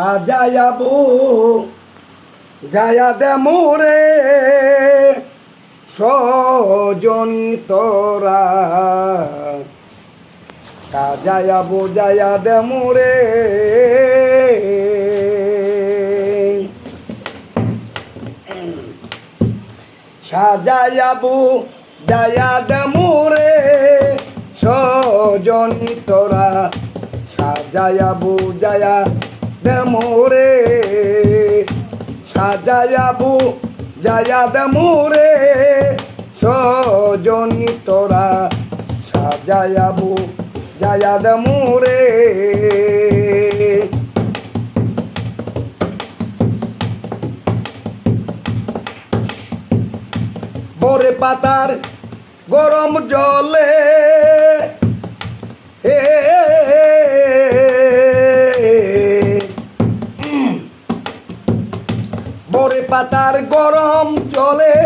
সাজায়াবো যায়া দে মোরে সজনী তোরা সাজায়াবো যায়া দে মোরে সাজায়াবো যায়া দে মোরে সজনী তোরা সাজায়াবো যায়া দে মোরে সাজায়াবু যায়া দে মোরে সজনী তোরা সাজায়াবু যায়া দে মোরে বরে পাতার গরম জলে হে বরে পাতার গরম জলে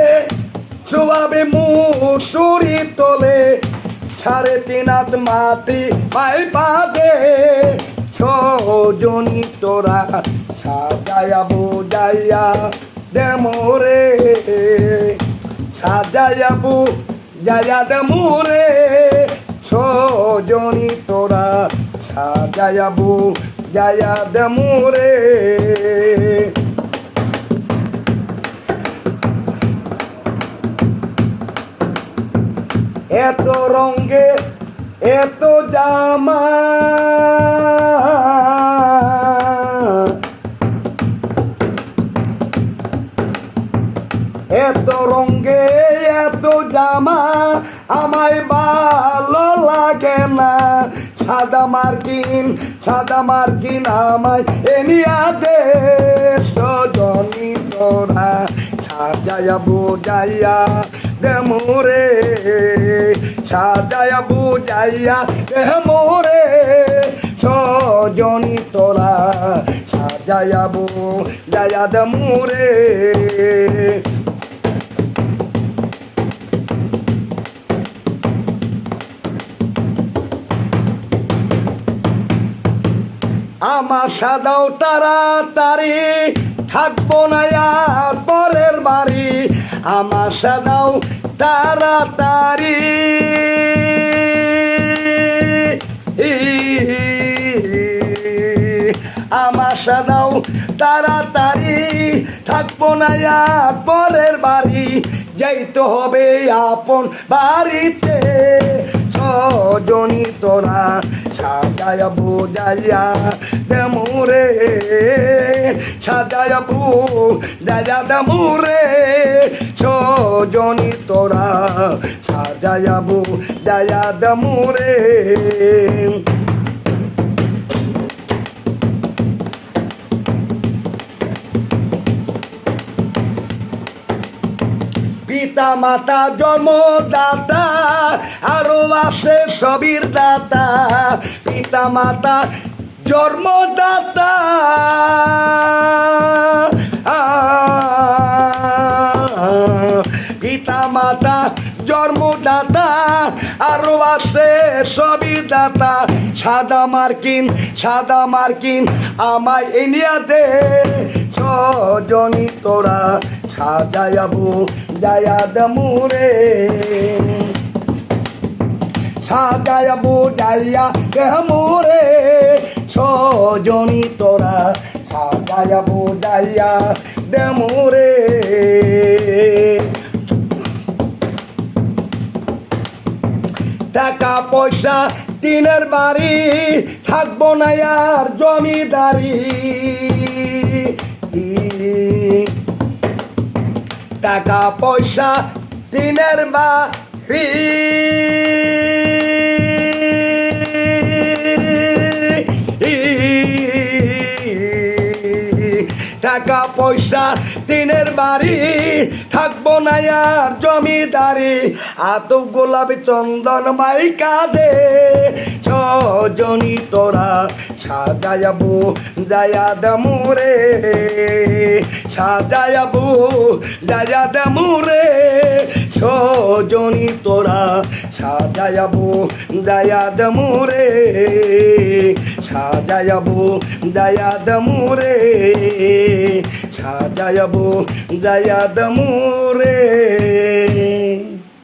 শুয়াবে মুসুরি তোলে। সাড়ে তিন হাত মাটি পাই পাদে সজনী তোরা সাজায়া বুঝাইয়া দে মোরে সাজায়া বুঝাইয়া দে মোরে সজনী তোরা সাজায়া বুঝাইয়া দে মোরে এত রঙে, এত জামা। এত রঙ্গে এত জামা, আমায় ভালো লাগে না। সাদা মার্কিন সাদা মার্কিন আমায় এনিয়া দে। সজনী তোরা সাজায়া বুঝাইয়া মোরে, সাজায়া বুঝাইয়া দে মোরে। সজনী তোরা সাজায়া বুঝাইয়া দে মোরে। আমার সাদাও তাড়াতাড়ি থাকব না পরের বাড়ি। আমার সাদাও তাড়াতাড়ি। আমার সাদাও তাড়াতাড়ি। থাকব না আর পরের বাড়ি। যাইতে হবে আপন বাড়িতে। সজনী তোরা সাজায়া বুঝাইয়া দেমুরে সাজায়া বুঝাইয়া দেমুরে সজনী তোরা? সাজায়া বুঝাইয়া দেমুরে। পিতা মাতা জন্মদাতা, আরও আছে সবির দাতা। পিতা মাতা জন্মদাতা। আরও আছে সবই দাতা। সাদা মার্কিন সাদা মার্কিন আমায় ইন্ডিয়া দে। সজনী তোরা সাজায়াবু, জায়া দমুরে সাজায়াবু জাইয়া দেহমুরে সজনী তোরা সাজায়াবু জাইয়া দেমুরে টাকা পয়সা টিনের বাড়ি থাকব না আর জমিদারি। টাকা পয়সা টিনের বাড়ি। টাকা পয়সা, টিনের বাড়ি, থাকব না আর জমিদারি। আত গোলাপি চন্দন মাই কাঁদে সজনী তোরা সাজায়াবু দয়া দমুরে সাজায়াবু দয়া দমুরে সজনী তোরা সাজা সাজায়াবু দয়া দমুরে সাজায়াবো দয়া দমুরে সাজায়াবো দয়া দমুরে